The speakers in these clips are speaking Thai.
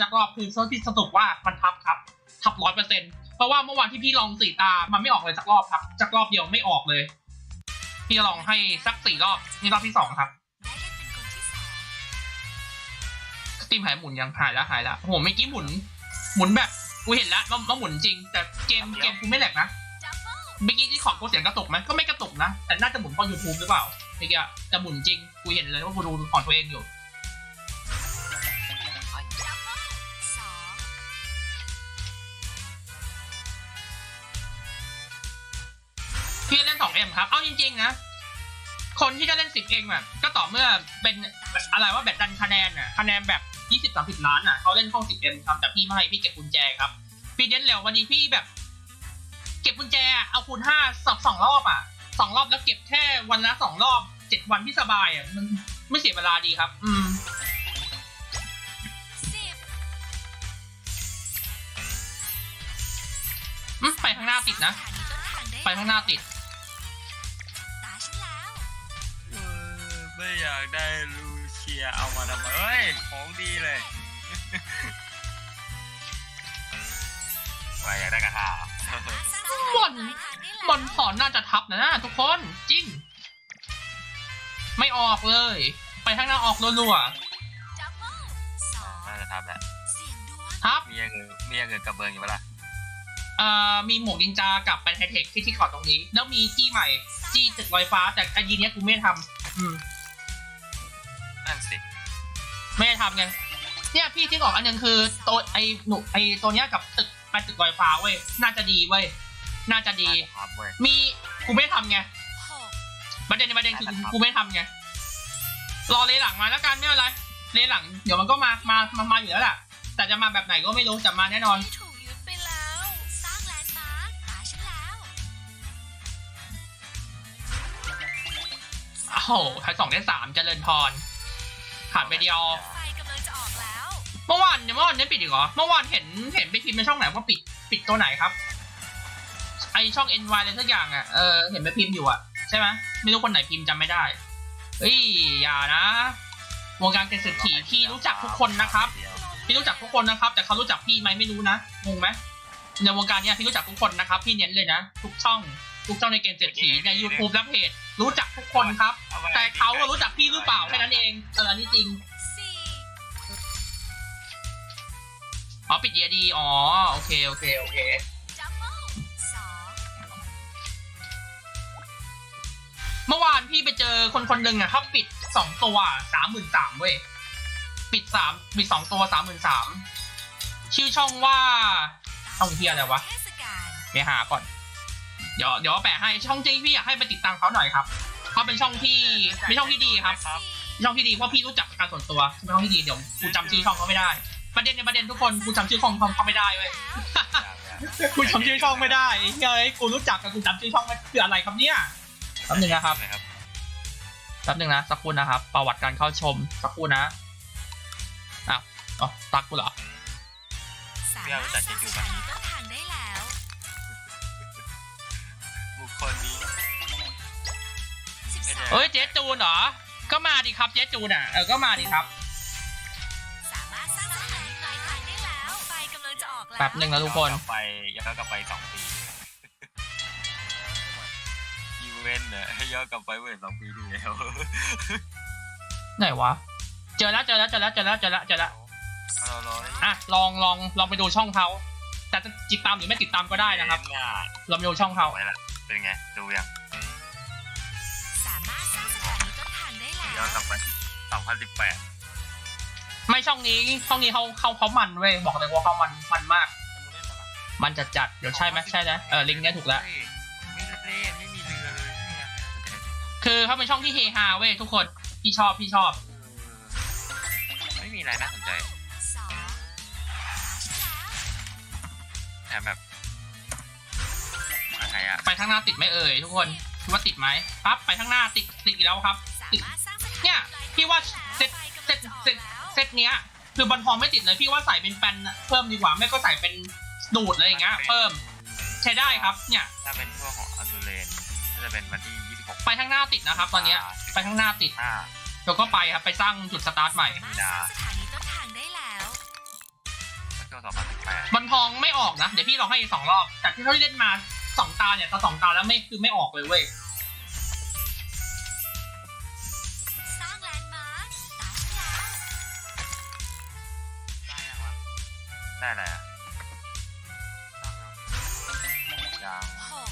สักรอบคือเซิร์ฟพี่สรุปว่ามันทับครับ ทับร้อยเปอร์เซ็นต์เพราะว่าเมื่อวานที่พี่ลองสี่ตา มันไม่ออกเลยสักรอบครับสักรอบเดียวไม่ออกเลย พี่ลองให้สักสี่รอบนี่รอบที่สองครับได้เล่นเป็นคนที่สองสตรีมหายหมุนยังหายแล้วหายแล้วโอ้โหเมื่อกี้หมุน หมุนแบบกูเห็นแล้วว่าว่าหมุนจริง แต่เกมเกมกูไม่แหลกนะดับเบิลเมื่อกี้ที่ของกูเสียงกระตุกไหมก็ไม่กระตุกนะ แต่น่าจะหมุนเพราะยูทูบหรือเปล่าเมื่อกี้อะแต่หมุนจริง กูเห็นเลยว่ากูดูของตัวเองอยู่ 10M ครับ เอาจริงๆนะ คนที่จะเล่น 10M อะก็ต่อเมื่อเป็นอะไรว่าแบบดันคะแนนอะคะแนนแบบ 20 30 ล้านอะเขาเล่นห้อง 10M ครับ แต่พี่ไม่พี่เก็บกุญแจครับ พี่เล่นเร็ววันนี้พี่แบบ เก็บกุญแจเอาคูณ5สอบสองรอบอะสองรอบแล้วเก็บแค่วันละสองรอบเจ็ดวันที่สบายอะมันไม่เสียเวลาดีครับ อืมไปข้างหน้าติดนะ ไปข้างหน้าติด อไม่อยากได้ลูเชียเอามาทำไมเอ้ย ของดีเลยว่าอยากได้กระทาสามารถสร้างสบ่ถานนีปลายทางได้แล้วบอลถอนน่าจะทับนะนะทุกคนจริง ไม่ออกเลย ไปข้างหน้าออกรัวดับเบิลสองน่าจะทำแหละเสียงดวงๆครับ มีอย่างอื่นมีอย่างอื่นกับเบิร์นอยู่ปะล่ะเอ่อมีหมวกนินจากับไปไฮเทคที่ที่ขอตรงนี้ แล้วมีจี้ใหม่ จี้ตึกลอยฟ้าแต่ไอยีเนี้ยกูไม่ได้ทำอืมนั่นสิ ไม่ได้ทำไง เนี่ยพี่ที่ออกอันหนึงคือตัวไอหนุไอตัวเนี้ยกับตึกไปตึกลอยฟ้าเว้ย น่าจะดีเว้ย น่าจะดีน่าจะครับเว้ย มีกูไม่ได้ทำไงหกประเด็นในประเด็นคือน่าจะทำกูไม่ทำไง รอเลหลังมาแล้วกันไม่เป็นไร เลหลังเดี๋ยวมันก็มา มา มามาอยู่แล้วแหละแต่จะมาแบบไหนก็ไม่รู้แต่มาแน่นอนที่ถูกยึดไปแล้ว สร้างแลนด์มาร์คตาฉันแล้วโอ้โหใครสองได้สามเจริญพรขาดไปเดียว เมื่อวานเนี่ยเมื่อวานเนี่ยปิดอีกเหรอ เมื่อวานเห็นเห็นไปพิมพ์ในช่องไหนว่าปิดปิดตัวไหนครับ ไอช่อง NY อะไรสักอย่างอะ เออเห็นไปพิมพ์อยู่อะใช่ไหมไม่รู้คนไหนพิมพ์จำไม่ได้ เฮ้ยอย่านะ วงการเกษตรถีพี่รู้จักทุกคนนะครับ พี่รู้จักทุกคนนะครับ แต่เขารู้จักพี่ไหมไม่รู้นะงงไหมในวงการเนี้ยพี่รู้จักทุกคนนะครับ พี่เน้นเลยนะ ทุกช่อง ทุกช่องในเกมเศรษฐีใน YouTube และเพจรู้จักทุกคนครับอไว้แต่เขาก็รู้จักพี่หรือเปล่าแค่นั้นเองเอออันนี้จริง อ๋อปิดเยดีอ๋อโอเคโอเคโอเคเมื่อวานพี่ไปเจอคนคนหนึ่งอะเขาปิดสองตัวสามหมื่นสามเว้ยปิดสามปิดสองตัวสามหมื่นสามชื่อช่องว่าช่องเฮียอะไรวะไปหาก่อน เดี๋ยวเดี๋ยวแปะให้ช่องจริงพี่อยากให้ไปติดตามเขาหน่อยครับเขาเป็นช่องที่ไม่ช่องที่ดีครับครับ ช่องที่ดีเพราะพี่รู้จักการส่วนตัวเป็นช่องที่ดีเดี๋ยวกูจำชื่อช่องเขาไม่ได้ ประเด็นในประเด็นทุกคนกูจำชื่อช่องเขาไม่ได้เว้ยกูจำชื่อช่องไม่ได้เฮ้ยกูรู้จักกับกูจำชื่อช่องไม่คืออะไรครับเนี่ยแป๊บหนึงนะครับนะครับแป๊บหนึงนะสักครู่นะครับ ประวัติการเข้าชมสักครู่นะอ้าวอ๋อตักกูเหรอสามารถสร้างสถานีต้นทางได้แล้วบุคคลนี้สิบสองเฮ้ยเจ๊จูนเหรอก็มาดิครับเจ๊จูนอะเออก็มาดิครับ แป๊บหนึ่งนะทุกคนไปย้อนกลับไปสองปีอีเวนต์เนี่ยย้อนกลับไปเมื่สองปีดูเแล้วไหนวะ เจอแล้วเจอแล้วเจอแล้วเจอแล้วเจอแล้วเจอแล้วอะลองลองลองไปดูช่องเขาแต่จะติดตามหรือไม่ติดตามก็ได้นะครับเราไปดูช่องเขาเป็นไงดูยังสามารถสร้างสถานีต้นทางได้แล้วย้อนกลับไปบแปด ไม่ช่องนี้ช่องนี้เขาเขาเขามันเว้ยบอกเลยว่าเขามันมันมาก มันจัดจัดๆเดี๋ยวใช่ไหมใช่นะเออลิงก์เนี้ยถูกแล้วไม่เล่นไม่มีเรือเลยไม่มีอะไรน่าสนใจคือเขาเป็นช่องที่เฮฮาเว้ยทุกคนพี่ชอบพี่ชอบ ไม่มีอะไรน่าสนใจสองหาฉันแล้วแถมแบบอะไรอะไปข้างหน้าติดไหมเอ่ยทุกคนคิดว่าติดไหมปั๊บไปข้างหน้าติดติดอีกแล้วครับสามารถสร้างสถานีเนี่ยปลายทาง พี่ว่าเซ็ตไฟกำเซ็ลัตงจะออกเซ็ตแล้วเซตเนี้ย คือบอลทองไม่ติดเลยพี่ว่าใส่เป็นแปนเพิ่มดีกว่าไม่ก็ใส่เป็นดูดอะไรอย่างเงี้ยเพิ่มใช้ได้ครับเนี่ยถ้าเป็นพวกของอัลดูเลนก็จะเป็นวันที่ยี่สิบหกไปข้างหน้าติดนะครับ ตอนเนี้ยไปข้างหน้าติดห้าเดี๋ยวก็ไปครับไปสร้างจุดสตาร์ทใหม่สามารถสร้างสถานีต้นทางได้แล้วบอลทองไม่ออกนะ เดี๋ยวพี่ลองให้อีกสองรอบแต่ที่เขาเล่นมาสองตาเนี่ยตาสองตาแล้วไม่คือไม่ออกเลยเว้ย ได้อะไรอะยังหก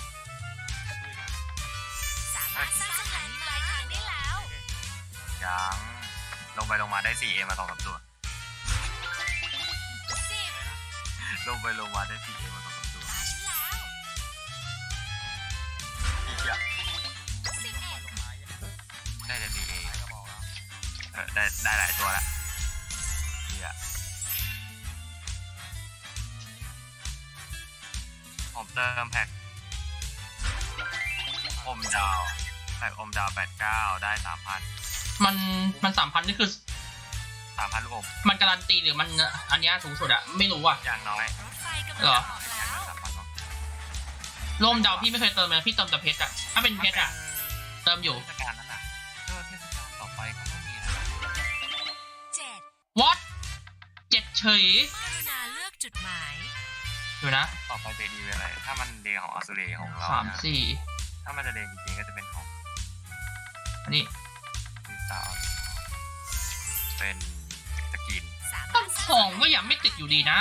สามารถสร้างสถานีปลายทางได้แล้วยังลงไปลงมาได้สี่เอมาสองสามตัว สิบลงไปลงมาได้สี่เอมาสองสามตัวตาฉันแล้วอีกอย่างสิบเอ็ดได้แต่สี่เอเออได้ได้หลายตัวแล้ว เติมแพ็คอมดาวแพ็คอมดาวแปดเก้าได้สามพันมันมันสามพันนี่คือสามพันลูกอมมันการันตีหรือมันอันเนี้ยสูงสุดอะไม่รู้อะอย่างน้อยรถไฟกำลังเหรอจะออกแล้วสามพันเนาะร่มดาวพี่ไม่เคยเติมเลยพี่เติมแต่เพชรอะถ้าเป็นเพชรอะเติมอยู่เทศกาลนั้นอะเออเทศกาลต่อไปก็ไม่มีแล้วเจ็ด what เจ็ดเฉย อยู่นะต่อไปเบดีเป็นอะไร ถ้ามันเดย์ของออสเตรเลียของเราสามนะสี่ถ้ามันจะเดย์จริงๆก็จะเป็นของอันนี้ซีซาวเป็นสกินสามารต้ถนสร้าทองก็ยังไม่ติดอยู่ดีนะ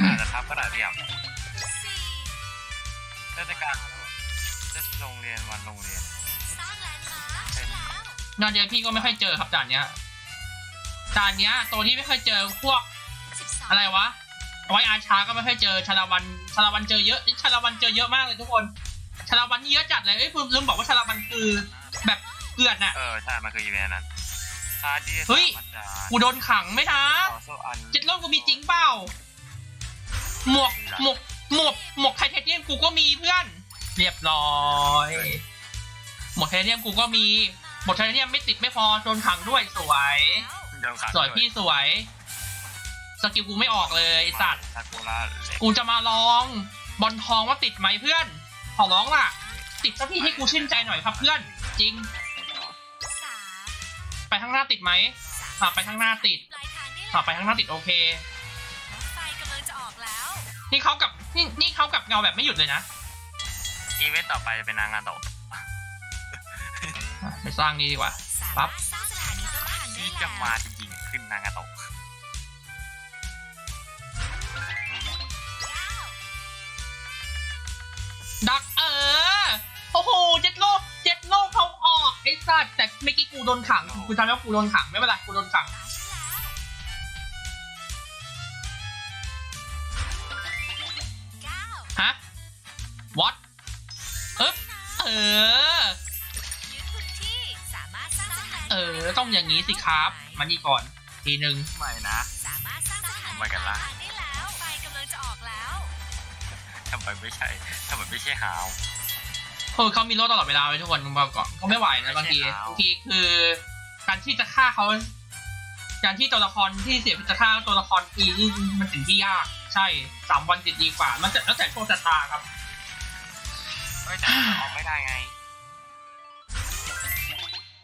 อาจจะทับก็ได้เรียมสี่เทศกาลจะโรงเรียนวันโรงเรียนสร้างแลนด์มาร์คแล้วนอนเดียวพี่ก็ไม่ค่อยเจอครับด่านเนี้ยด่านเนี้ยตัวที่ไม่ค่อยเจอพวกสิบสองอะไรวะ เอาไว้อาชาก็ไม่ค่อยเจอชาลาวันชาลาวันเจอเยอะชาลาวันเจอเยอะมากเลยทุกคนชาลาวันนี่เยอะจัดเลยเอ้ยลืมลืมบอกว่าชาลาวันคือแบบเกลือนน่ะเออใช่มันคืออีเวนต์นั้นคาร์ดี้เฮ้ยสามารถจะกูโดนขังไหม่นะต่อสู้อันเจ็ดโลกกูมีจริงเปล่าหมวกหมวกหมวกหมวกไทเทเนียมกูก็มีเพื่อน เรียบร้อยหมวกไทเทเนียมกูก็มีหมวกไทเทเนียมไม่ติดไม่พอโดนขังด้วยสวยโดนขังสวยพี่สวย สกิลกูไม่ออกเลยไอ้สัตว์ซากุระเล็กกูจะมาลองบอลทองว่าติดไหมเพื่อน ขอร้องล่ะ ติดสักทีให้กูชื่นใจหน่อยครับเพื่อน จริงสามไปข้างหน้าติดไหมสามอะไปข้างหน้าติดปลายทางได้อะไปข้างหน้าติดโอเค รถไฟกำลังจะออกแล้วนี่เขากับนี่นี่เขากับเงาแบบไม่หยุดเลยนะอีเวนต์ต่อไปจะเป็นนางงานโตะอะไปสร้างนี่ดีกว่าสาปั๊มารบถสร้างสถานีต้นทางได้ที่แล้วจะมาจริงๆขึ้นนางงานโตะ ดักเออ โอ้โห เจ็ดโลกเจ็ดโลกเขาออกไอ้สัตว์แต่เมื่อกี้กูโดนขัง กูทำแล้วกูโดนขัง ไม่เป็นไร กูโดนขังตาฉันแล้วเก้าฮะ what อึ๊บเออยึดพื้นที่สามารถสร้างสถานีเออ ต้องอย่างนี้สิครับมานี่ก่อน ทีหนึ่งไม่นะสามารถสร้างสถานีไปกันละ ทำไมไม่ใช่ทำไมไม่ใช่หาวคือเขามีโลดตลอดเวลาเลยทุกคนบอกก่อนเขาไม่ไหวนะบางทีไม่ใช่เขาบางทีคือ การที่จะฆ่าเขาการที่ตัวละครที่เสียจะฆ่าตัวละครอีนี่มันสิ่งที่ยาก ใช่สามวันติดดีกว่า มันจะแล้วแต่โชคชะตาครับเฮ้ยแต่ออกไม่ได้ไง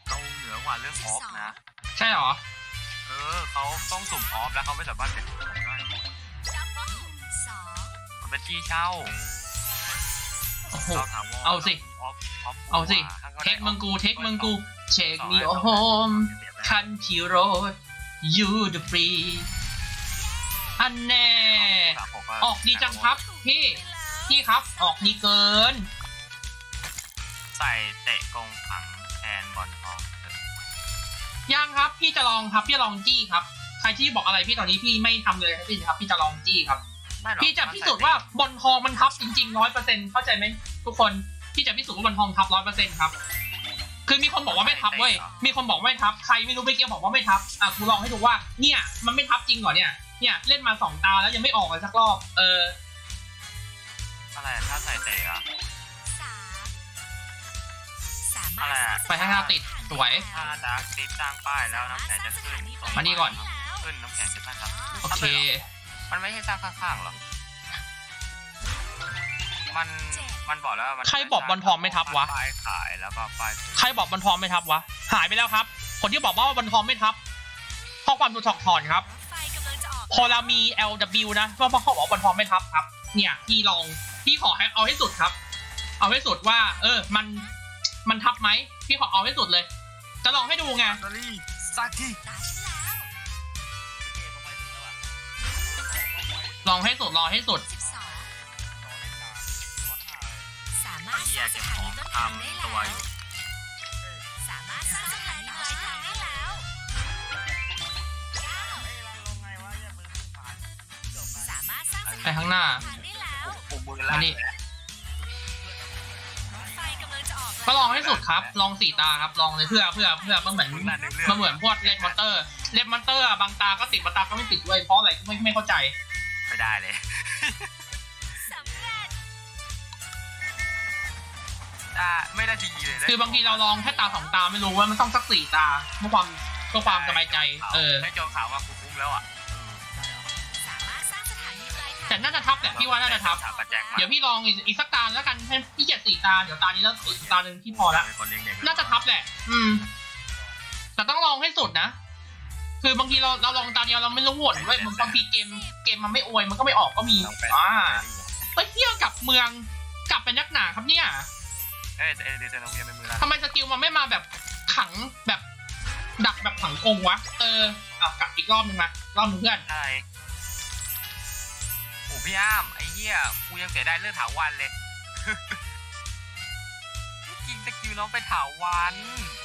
เราเหนือกว่าเรื่องออฟนะ ใช่เหรอ เออเขาต้องสุ่มออฟแล้วเขาไม่สามารถเป็นออฟได้ เป็นที่เช่าโอ้โห เราถามว่าเอาสิ ออฟออฟเอาสิ ข้างก็เทได้คมึงกู เทคมึงกู เช็คสองมีร้ยโอโฮมเสียบแล้วคันทีโรดยูเดฟรีอันแน่สามหก็ออกดีจังครับพี่พี่ครับ ออกดีเกิน ใส่เตะกรงขังแทนบอลทองเถอะยังครับ พี่จะลองครับ พี่จะลองจี้ครับ ใครที่บอกอะไรพี่ตอนนี้พี่ไม่ทำเลยทั้งสิ้นครับ พี่จะลองจี้ครับ ไม่หรอกพี่จะพิสูจน์ว่าบอลทองมันทับจริงๆร้อยเปอร์เซ็นต์เข้าใจไหมทุกคนพี่จะพิสูจน์ว่าบอลทองทับร้อยเปอร์เซ็นต์ครับ คือมีคนบอกว่าไม่ทับเว้ยมีคนบอกว่าไม่ทับใครไม่รู้เมื่อกี้บอกว่าไม่ทับอะกูลองให้ดูว่าเนี่ย มันไม่ทับจริงเหรอเนี่ยเนี่ยเล่นมาสองตาแล้วยังไม่ออกเลยสักรอบเอออะไรอะถ้าใส่เตะอะสามสามารถอะไรอะไปข้างหน้าติดสวยถ้าดาร์กติดตั้งป้ายแล้วน้ำแข็งจะขึ้นมานี่ก่อนขึ้นน้ำแข็งจะตั้งครับโอเค มันไม่ใช่สร้างข้างๆหรอมัน มันบอกแล้วว่ามันใครบอกบอลทองไม่ทับวะ ป้ายขายแล้วก็ป้ายซื้อใครบอกบอลทองไม่ทับวะ หายไปแล้วครับ คนที่บอกว่าบอลทองไม่ทับ ข้อความถูกถอดถอนครับรถไฟกำลังจะออกพอเรามี LW นะเพราะเพราะเขาบอกว่าบอลทองไม่ทับครับ เนี่ยพี่ลองพี่ขอให้เอาให้สุดครับ เอาให้สุดว่า เออ มันมันทับไหมพี่ขอเอาให้สุดเลย จะลองให้ดูไง ลอรี่สักที ตาฉั ล้วลองให้สุดลองให้สุด12สามารถเฮีสยร้างสเก็บถาขอนีงต้นททางได้ำแล้ตัววอยู่สามารถสร้างสถานีปลายทางได้แล้ว สามารถสร้างสถานีไปข้างหน้าทางได้แล้วปุ่มมืออัล่านงนี้ รถไฟกำลังจะออกก็ลองให้สุดครับ ลองสี่ตาครับ ลองเลยเพื่อเพื่อเพื่อมันเหมือนมือล่างหนึ่งเรื่องมันเหมือนพวกเลดมอนเตอร์เลดมอนเตอร์บางตาก็ติดบางตาก็ไม่ติดด้วยเพราะอะไรก็ไม่ไม่เข้าใจ ไม่ได้เลย สำเร็จได้ไม่ได้ทีเลยนะคือบางทีเราลองแค่ตาสองตาไม่รู้ว่ามันต้องสักสี่ตาเพื่อความเพื่อความสบายใจ เออ ได้โจมข่าวว่ากูคุ้มแล้วอะสามารถสร้างสถานีปลายทางแต่น่าจะทับแหละพี่ว่าน่าจะทับถามปัจแจงมาเดี๋ยวพี่ลองอีกอีกสักตาแล้วกันให้พี่เจ็ดสี่ตา เดี๋ยวตานี้แล้วอีกตาหนึ่งที่พอละ เป็นคนเลี้ยงเด็กน่าจะทับแหละ อืม แต่ต้องลองให้สุดนะ คือบางทีเราเราลองตาเดียวเราไม่รู้ผลเว้ยบางทีเกมเกมมันไม่อวยมันก็ไม่ออกก็มีน้องแปดอ่าไปเที่ยวกลับเมืองกลับเป็นนักหนาครับเนี่ยเอ้ยเอ้ยเดซนองยังเป็นมือล่างทำไมสกิลมันไม่มาแบบขังแบบ ดักแบบขังกรงวะ เอออะกลับอีกรอบนึงมารอบนึงเพื่อนใช่โอ้พี่อ้ามไอ้เหี้ยกูยังเสียได้เรื่องถาวันเลยจริงสกิลน้องไปถาวันร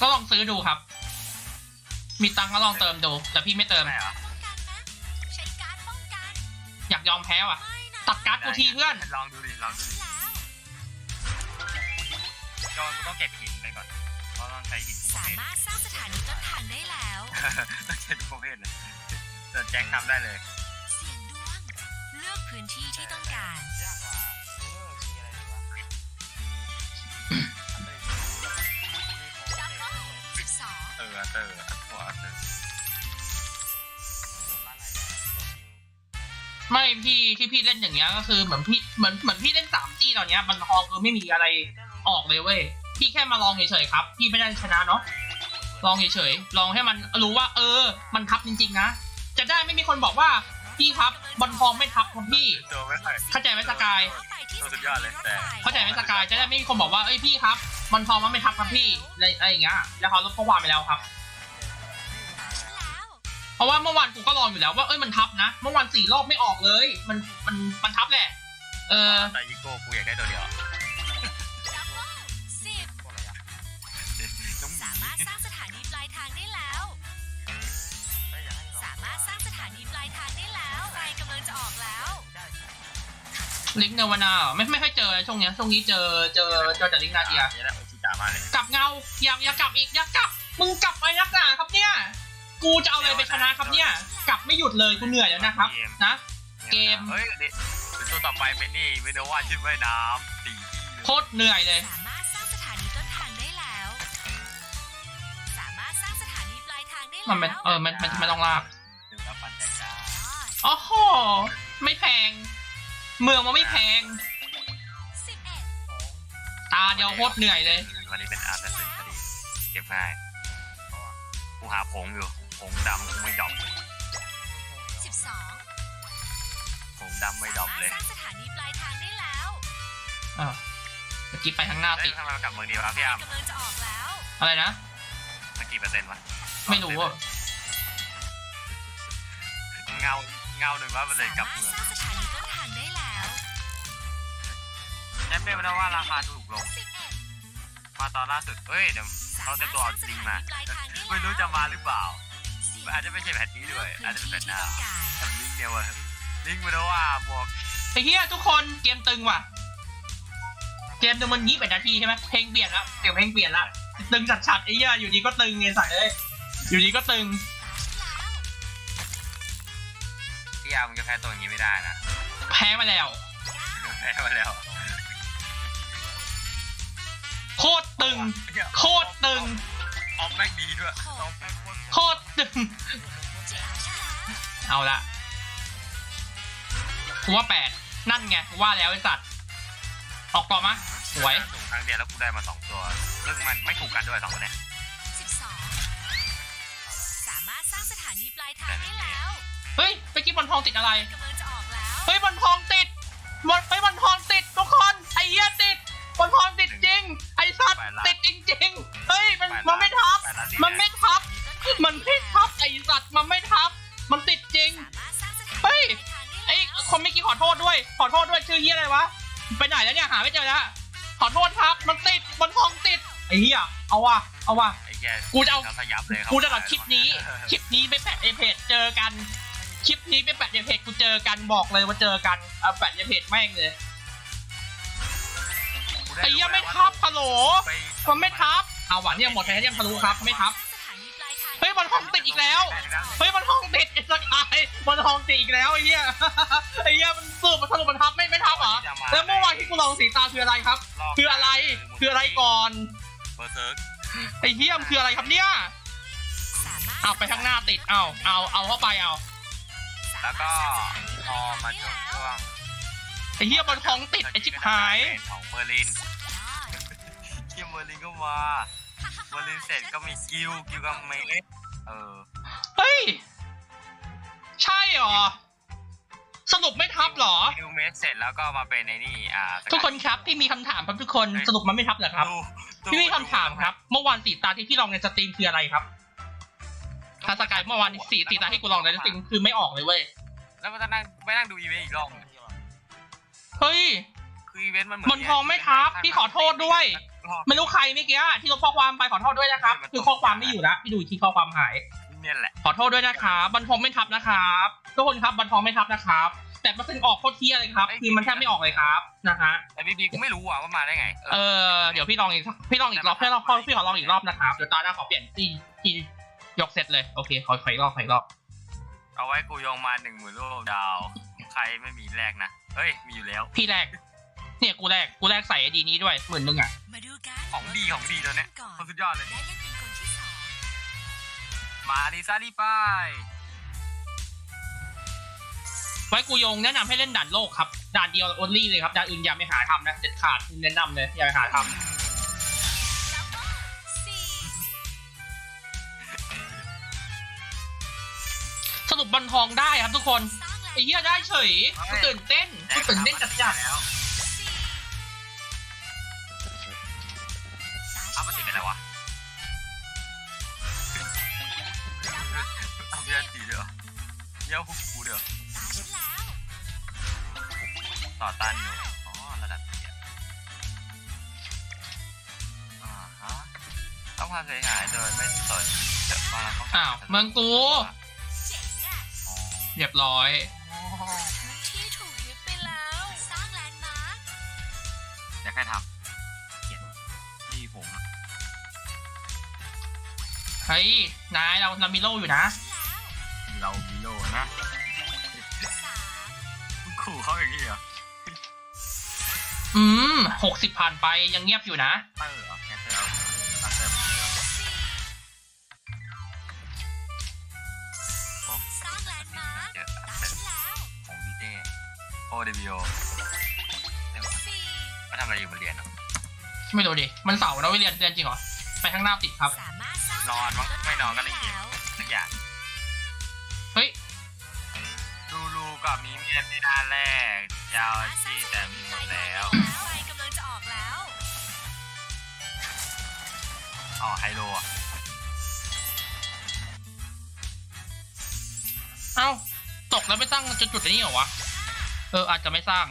ก็ลองซื้อดูครับ มีตังค์ก็ลองเติมดู แต่พี่ไม่เติมไม่เหรอป้องกันนะใช้การ์ดป้องกันอยากยอมแพ้ว่ะ ไม่นะตัดการ์ดกูทีเพื่อน ลองดูดิลองดูดิแล้วจอนกูต้องเก็บหินไปก่อนเพราะต้องใช้หินทุกประสาเภทมารถสร้างสถานีต้นทางได้แล้วต้องใช้ทุกประเภทเลยแต่แจ็คทำได้เลย เสียงดวง เลือกพื้นที่ที่ต้องการยากกว่ารู 12เออเตอร์อัดหัวเตอร์ไม่พี่ที่พี่เล่นอย่างเงี้ยก็คือเหมือนพี่เหมือนเหมือนพี่เล่นสามจี้ตอนเนี้ยมันทองคือไม่มีอะไรออกเลยเว้ยพี่แค่มาลองเฉยๆครับ พี่ไม่ได้ชนะเนาะลองเฉยๆลองให้มันรู้ว่า เออ มันทับจริง ๆ นะ จะได้ไม่มีคนบอกว่าพี่ครับบอลทองไม่ทับครับพี่ตัวไม่ค่อยเข้าใจไหมสกายเข้าไปที่สุดยอดเลยแต่เข้าใจไหมสกายจะได้ไม่มีคนบอกว่าเอ้ยพี่ครับบอลทองมันไม่ทับครับพี่อะไรอะไรอย่างเงี้ยแล้วเขาลบข้อความไปแล้วครับแล้ว เพราะว่าเมื่อวานกูก็ลองอยู่แล้วว่าเอ้ยมันทับนะ เมื่อวานสี่รอบไม่ออกเลย มันมันมันทับแหละ เออแต่อีโก้กูอยากได้ตัวเดียวจัมโบ้10พวกอะไรอะน้องหสามารถสร้างสถานีปลายทางได้แล้ว สามารถสร้างสถานีปลายทางได้แล้วไฟกำลังจะออกแล้วลิงก์เนวานาเหรอไม่ไม่ค่อยเจอช่วงเนี้ยช่วงนี้เจอเจอเจอแต่ลิงก์นาเดียนี่แหละโอชิตามาเลยกลับเงาอย่าอย่ากลับอีกอย่ากลับมึงกลับไปนักหนาครับเนี่ย กูจะเอาอะไรไปชนะครับเนี่ย กลับไม่หยุดเลยกูเหนื่อยแล้วนะครับ นะ เกม เฮ้ยเดี๋ยวตัวต่อไปเป็นนี่ไม่ได้ว่าชื่อว่ายน้ำตีที่เลยโคตรเหนื่อยเลย สามารถสร้างสถานีต้นทางได้แล้ว สามารถสร้างสถานีปลายทางได้แล้วมันเป็นเออ มันมันไม่ต้องลากดูครับปันแจจ้ายอดโอ้โหไม่แพง เมืองมันไม่แพง11ตาเดียวโคตรเหนื่อยเลย วันนี้เป็นอาร์ตสินพอดีเก็บง่ายกูหาผงอยู่ ผงดำกูไม่ดรอปเลย12ผงดำไม่ดรอปเลยสามารถสร้างสถานีปลายทางได้แล้วอ่าวเมื่อกี้ไปข้างหน้าเอ้ติยดทำไมมันกลับเมืองดีวะพี่อามกำลังจะออกแล้วอะไรนะ มันกี่เปอร์เซ็นต์วะไม่รู้อะเงาเงาหนึ่งร้อยเปอร์เซ็นสาต์กลับมารถเมืองสร้างสถานีต้นทางได้แล้วแอปเปิลไม่ได้ว่าราคาถูกลง11มาตอนล่าสุดเฮ้ยเดี๋ยวเขาจะตัวเอาจริงมาสรถสถนีปลายทางได้แล้วไม่รู้จะมาหรือเปล่าเสียง อาจจะไม่ใช่แผ่นนี้ด้วย อาจจะเป็นแผ่นหน้าพื้ที่ที่ต้องการแต่ลิงก์เนี่ยเว้ยลิงก์ไม่ได้ว่าบวกไอ้เหี้ยทุกคนเกมตึงว่ะ เกมตึงมันยี่สิบเอ็ดนาทีใช่ไหมเพลงเปลี่ยนแล้วเสียงเพลงเปลี่ยนละตึงชัดๆไอ้เหี้ยอยู่ดีก็ตึงไงสัตว์เลยอยู่ดีก็ตึงตาฉันแล้วพี่อาร์มมึงจะแพ้ตัวอย่างนี้ไม่ได้นะแพ้มาแล้ว แพ้มาแล้ว โคตรตึง โคตรตึง ออฟแม่งดีด้วยโคตรเอาละกูว่าแปดนั่นไงว่าแล้วไอ้สัตว์ออกต่อมะสวยครั้งเดียวแล้วกูได้มาสองตัวซึ่งมันไม่ถูกกันด้วยสองคนเนี้ยสามารถสร้างสถานีปลายทางได้แล้วเฮ้ยเปกี้บอลทองติดอะไรเฮ้ยบอลทองติดบอลไปบอลทองติดทุกคนไอ้เหี้ยติดบอลทอง ตว์ติดจริงๆ เฮ้ยมันมันไม่ทับ มันไม่ทับ มันไม่ทับไอ้สัตว์มันไม่ทับ มันติดจริงสามารถสร้างสถานีเฮ้ยปลายทางได้ไอ้แล้วคนเมื่อกี้ขอโทษด้วย ขอโทษด้วยชื่อเฮียอะไรวะ ไปไหนแล้วเนี่ยหาไม่เจอแล้ว ขอโทษครับ มันติดบนทองติด ไอ้เฮียเอาว่ะ เอาว่ะไอ้แย่กูจะเอาสยับเลยกูจะตัดคลิปนี้ คลิปนี้ไปแปะในเพจเจอกัน คลิปนี้ไปแปะในเพจกูเจอกันบอกเลยว่าเจอกันเอาแปะในเพจแม่งเลย ไอ้เหี้ยไม่ทับฮัลโหลไปมันไม่ทับเอาหวานเนี่ยหมดไปให้ยังทะลุครับไม่ทับสถานีปลายทางเฮ้ยบอลทองติดอีกแล้วเฮ้ยบอลทองติดไอ้สกายบอลทองติดอีกแล้วไอ้เหี้ยไอ้เหี้ยมันสูบมันสรุปมันทับไม่ไม่ทับเหรอแล้วเมื่อวานที่กูลองสีตาคืออะไรครับ คืออะไรคืออะไรก่อนเบอร์เซิร์กไอ้เหี้ยมนคืออะไรครับเนี่ยสามารถเอาไปข้างหน้าติดเอาเอาเอาเข้าไปเอาแล้วก็พอมาช่วงช่วง ไอ้เหี้ยบอลทองติดไอ้ชิบหาย ของเบอร์ลินยอดเที่ยเบอร์ลินก็มาเบอร์ลินเสร็จก็มีกิวกิวกับเมย์เออเฮ้ย ใช่เหรอ สรุปไม่ทับเหรอ กิวเมสเสร็จแล้วก็มาเป็นในนี่อ่าสกัดทุกคนครับพี่มีคำถามครับทุกคนสรุปมันไม่ทับเหรอครับ ดูดูพี่มีคำถามครับ เมื่อวานสีตาที่พี่ลองในสตรีมคืออะไรครับถ้าสกายเมื่อวานสีสีตาที่กูลองในสตรีมคือไม่ออกเลยเว้ย แล้วมันจะนั่งไปนั่งดูอีเวนต์อีกรอบ เฮ้ย คืออีเวนต์มันเหมือนบนทองไม่ทับพี่ขอโทษด้วย ไม่รู้ใครเมื่อกี้ที่ลบข้อความไปขอโทษด้วยนะครับ คือข้อความไม่อยู่แล้วพี่ดูอีกที่ข้อความหายเนี่ยแหละขอโทษด้วยนะครับบันทองไม่ทับนะครับทุกคนครับบันทองไม่ทับนะครับ แต่เปอร์เซ็นต์ออกโคตรเที่ยเลยครับคือมันแทบไม่ออกเลยครับนะฮะแต่บีบีกูไม่รู้อะว่ามาได้ไง เออเดี๋ยวพี่ลองอีกพี่ลองอีกรอบพี่ลองพี่ขอลองอีกรอบนะครับเดี๋ยวตาหน้าขอเปลี่ยนที่ที่ยกเซตเลยโอเคขอขออีกรอบขออีกรอบเอาไว้กูโยงมาหนึ่งหมื่นลูกดาวใค รไม่มีแรกนะเฮ้ย มีอยู่แล้ว พี่แรก เนี่ยกูแรก กูแรกใส่ไอดีนี้ด้วยหมื่นหนึ่งอะ มาดูกันของดีของดีตัวเนี้ยก่อนคนสุดยอดเลยได้เล่นเป็นคนที่สองมาดิซาดิไป ไว้กูยงแนะนำให้เล่นด่านโลกครับ ด่านเดียวโอลี่เลยครับ ด่านอื่นอย่าไปหาทำนะ เด็ดขาดแนะนำเลยอย่าไปหาทสี่ำสรุปบอลทองได้ครับทุกคนสร้างแลนไอ้ด์เหี้ยได้เฉยกูตื่นเต้นกูตื่นเต้นจัดจัดแล้วสี่เอามาติดกันแล้ววะเอาพี่ตีเดี๋ยวเยี่ยวพวกกูเดี๋ยวตาฉันแล้วต่อต้านอยู่อ๋อระดับเกียร์อ่าฮะต้องความเสียหายโดยไม่สนเดี๋ยวมาต้องอ้าวเมืองกูเจ๋งอะอ๋อเรียบร้อย พื้นที่ถูกยึดไปแล้ว สร้างแลนด์มาร์คอยากให้ทำเขียนนี่ผมอะเฮ้ย นายเราเรามีโล่อยู่นะฉันแล้วเรามีโลนะสามขู่เขาอย่างนี้เหรออืมหกสิบผ่านไปยังเงียบอยู่นะเตอร์เหรอ อะไรอยู่บนเรียนเหรอไม่รู้ดิ มันเสาร์นะไม่เรียนเรียนจริงเหรอ ไปข้างหน้าติดครับ สามารถสร้างนอนมั้งไม่นอนก็ได้เล่นเกมแล้วสักอย่างเฮ้ยลูลูกับมีเมียในหน้าแรก ยาวจีแต่มีหมดแล้วไฟกำลังจะออกแล้ว อ๋อไฮโลอะเอ้า ตกแล้วไม่สร้างจุดจุดๆนี้เหรอวะ เอออาจจะไม่สร้าง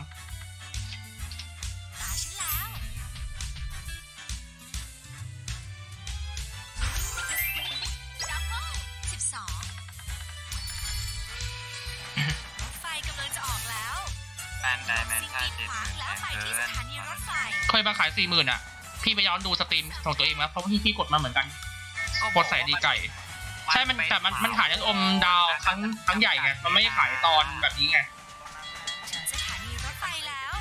เคยมาขายสี่หมื่นอะ พี่ไปย้อนดูสตรีมของตัวเองนะเพราะว่าพี่พี่กดมาเหมือนกันกดใส่ดีไก่ ใช่มันแต่มันมันขายนั้นอมดาวครั้งครั้งใหญ่ไงมันไม่ได้ขายตอนแบบนี้ไงถึงสถานีรถไฟแล้ว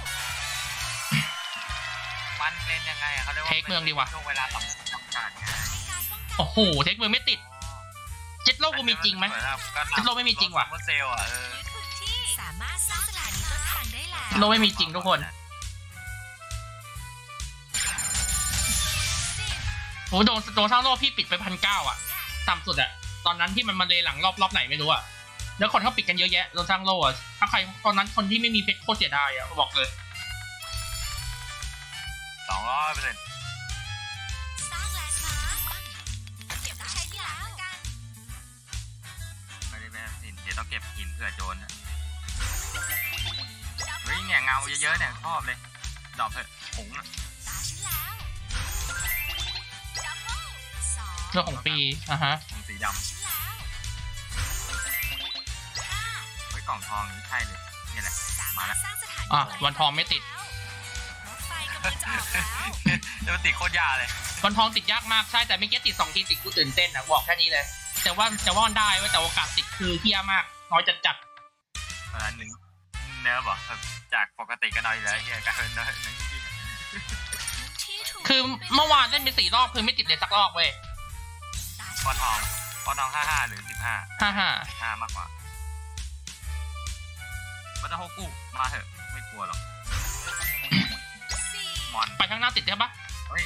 มันเป็นยังไงอะเขาเรียกว่าเทคเมืองดีว่ะ ช่วงเวลาสำคัญไงใช้การป้องกันโอ้โหเทคเมืองไม่ติด เจ็ดโลกกูมีจริงไหมก็โลกไม่มีจริงว่ะรถเซลล์อะเออยึดพื้นที่สามารถสร้างสถานีต้นทางได้แล้ว โลกไม่มีจริงทุกคน โอ้โหโดนโดนสร้างโลกพี่ปิดไปพันเก้าอะต่ำสุดอะตอนนั้นที่มันมาเลยหลังรอบรอบไหนไม่รู้อะแล้วคนเขาปิดกันเยอะแยะเราสร้างโล่อะถ้าใครตอนนั้นคนที่ไม่มีเพชรโคตรเสียดายอะบอกเลยสองร้อยเปอร์เซ็นต์สร้างแลนด์มาร์คเก็บไว้ใช้ที่หลังกันไม่ได้แม่หินเดี๋ยวต้องเก็บหินเผื่อโจรนะเฮ้ยเนี่ยเงาเยอะๆเนี่ยชอบเลยดอกเถอะผงอะ รื่องของปีอะฮะผงสีดตาฉันแล้วห้าำเฮ้ยกล่องทองนี่ใช่เลยนี่แหละสามารถสร้างสถานีอะปลายวันทองไม่ติดรถไฟกำลังจะออกแล้วแล้วมันติดโคตรยาเลยวันทองติดยากมากใช่แต่ไม่เก็ตติดสองทีติดกูตื่นเต้นนะบอกแค่นี้เลย แต่ว่าแต่ว่ามันได้เว้ยแต่โอกาสติดคือเฮี้ยมาก น้อยจัดจัดเพราะฉะนั้นหนึ่งเนื้อบอกจากปกติก็น้อยอยู่แล้วเฮียกลายเป็นน้อยน้อยจริงที่ถูกคือเมื่อวานเล่นไปสี่รอบคือไม่ติดเลยสักรอบเว้ยตาๆฉั ปอนนทองปอนทองห้าห้าหรือสิบห้าฮ่าฮ่าห้ามากกว่ามันจะโฮกุมาเถอะไม่กลัวหรอกสี่มอนไปข้างหน้าติดใช่ปะเฮ้ย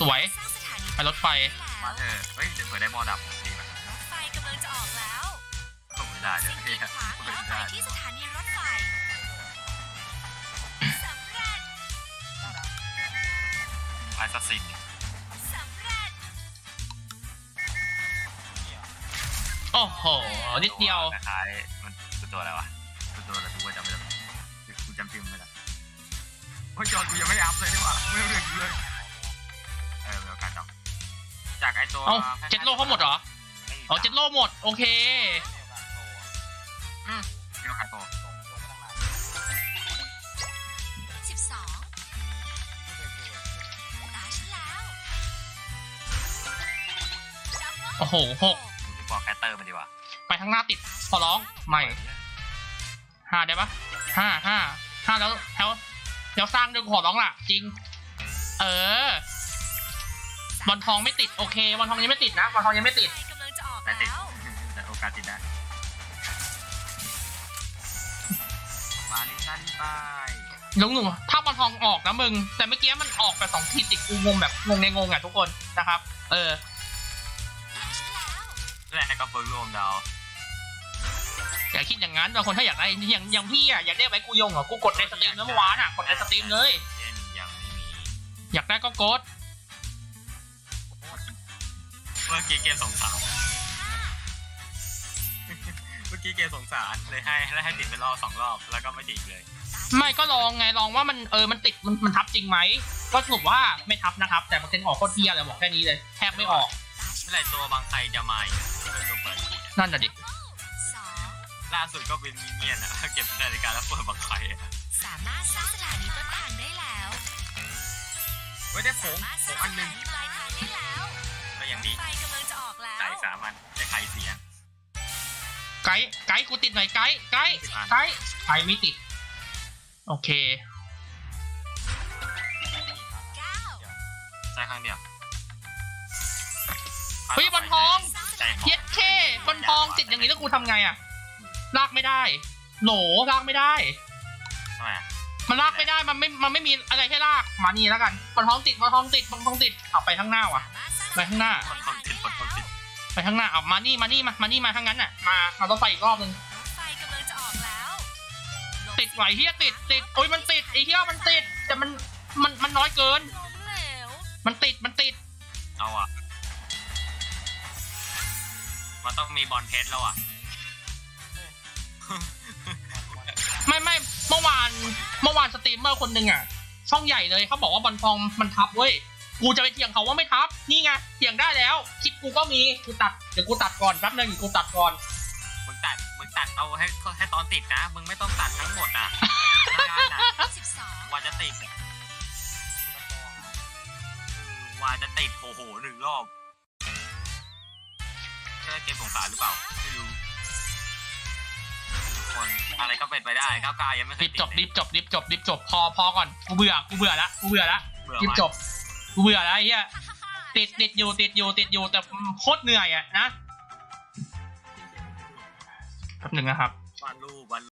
สวยสร้างสถานีไปรถไฟ มาได้เถแล้วอะเฮ้ยเดี๋ยวเผื่อได้มอดับดีไหมรถไฟกำลังจะออกแล้วผมไม่ได้เดี๋ยวสิ่งเฮีกียดขวางไม่แล้วไปได้ที่สถานีรถไฟสำเร็จไอซัสซินส โอ้โห นิดเดียว คล้ายๆมันคือตัวอะไรวะคือตัวอะไรกูก็จำไม่ได้กูจำชื่อไม่ได้โอ้ยจอดกูยังไม่ได้อัพเลยดีกว่าไม่รู้เรื่องกูเลยเออมีโอกาสจำจากไอตัวเอ้าเจ็ดโลเขาหมดเหรอไม่มีอ๋อเจ็ดโลหมด โอเคอืมเดี๋ยวขายโตสิบสองตาฉันแล้วโอ้โหหกดูที่บ อกแคตเตอร์มันดีกว่า ไปข้างหน้าติดขอร้องไม่ห้าได้ปะห้าห้าห้าแล้วแล้วแล้วสร้างด้วยกูขอร้องล่ะ จริง เออบอลทองไม่ติดโอเคบอลทองยังไม่ติดนะบอลทองยังไม่ติดรถฟกำลังจะออกแต่ติดแล้วแต่โอกาสติดนะมาลิซ่าลิบายลุงหนูถ้าบอลทองออกนะมึง แต่เมื่อกี้มันออกไปสองทีติดกูงงแบบงงในงงอะทุกคนนะครับ เออตาฉันแล้ว และก็เฟิร์รวมดาวอย่าคิดอย่างนั้นบางคนถ้าอยากได้อย่างอย่างพี่อะอยากได้ไว้กูยงเหรอกูกดในสตรีมเมื่อวานอะกดในสตรีมเลย เช่นยังไม่มีอยากได้ก็กดเมื่อกี้เกมสงสาร เมื่อกี้เกมสงสารเลยให้แล้วให้ติดไปรอบสองรอบแล้วก็ไม่ติดเลย ไม่ก็ลองไงลองว่ามันเออมันติดมันมันทับจริงไหมก็สรุปว่าไม่ทับนะครับ แต่เปอร์เซ็นต์ออกโคตรเทียเลยบอกแค่นี้เลยแทบไม่ออกตาฉัเมื่อไหร่ตัวบางใครจะมาอีกที่เป็ นตัวเปิดทีอะนั่นน่ะดิสองล่าสุดก็เป็นมินเนี่ยนอะเก็บนาฬิกาแล้วเปิดบางใครอะสามารถสร้างสถานีต้นทางได้แล้วไว้ได้ผสางมารถผสร้างงอัสนหนึ่ถางนีปลายทางได้แล้วก็ยังรดีถไฟกำลังจะออกแล้วจ่ายสามอันได้ไข่เสียไกด์ไกด์กูติดหน่อยไกด์ไกด์ไกด์ไกด์ไม่ติด โอเคเก้าใช่ครั้งเดียวเฮ้ยบอลทอง สร้างสใจถานี เทียดเคบอลทองติดอย่างนี้แล้วกูทำไงอะ ลากไม่ได้ โหลลากไม่ได้ ทำไมอะมันลากไม่ได้ มันไม่ มันไม่มีอะไรให้ลาก มานี่แล้วกันบอลทองติดบอลทองติดบอลทองติดเอาไปข้างหน้าว่ะสามารถสร้างไปข้างหน้า คนคนติดคนคนติดไปข้างหน้าเอามานี่ มานี่ มา มานี่ มาข้างนั้นน่ะ มามารถไฟอีกรอบนึง รถไฟกำลังจะออกแล้วหลบติดไหวเฮียติด ติด โอ้ยมันติดไอ้เฮียมันติด แต่มัน มัน มันน้อยเกิน ล้มเหลวมันติด มันติด เอาอะ มันต้องมีบอลเพชรแล้วอะไม่ไม่เมื่อวาน เมื่อวานสตรีมเมอร์คนหนึ่งอะ ช่องใหญ่เลยเขาบอกว่าบอลทองมันทับเว้ย กูจะไปเถียงเขาว่าไม่ทับ นี่ไงเถียงได้แล้ว คลิปกูก็มี กูตัด เดี๋ยวกูตัดก่อนแป๊บนึงกูตัดก่อน มึงตัด มึงตัดเอาให้ให้ตอนติดนะ มึงไม่ต้องตัดทั้งหมดนะนานๆนะสิบสองว่าจะติดอะว่าจะติดโอ้โหหนึ่งรอบใช่ เกมสงสารหรือเปล่าไม่รู้ทุกคนอะไรก็เป็นไปได้ก้าวกายยังไม่เครียบติดจบเลยรีบจบรีบจบรีบจบพอพอก่อนกูเบื่อกูเบื่อละกูเบื่อละเบื่อรีบไหมจบกูเบื่อแล้วไอ้เหี้ยติดติดอยู่ติดอยู่ติดอยู่แต่โคตรเหนื่อยอะนะแป๊บหนึ่งนะครับวาดรูปวาด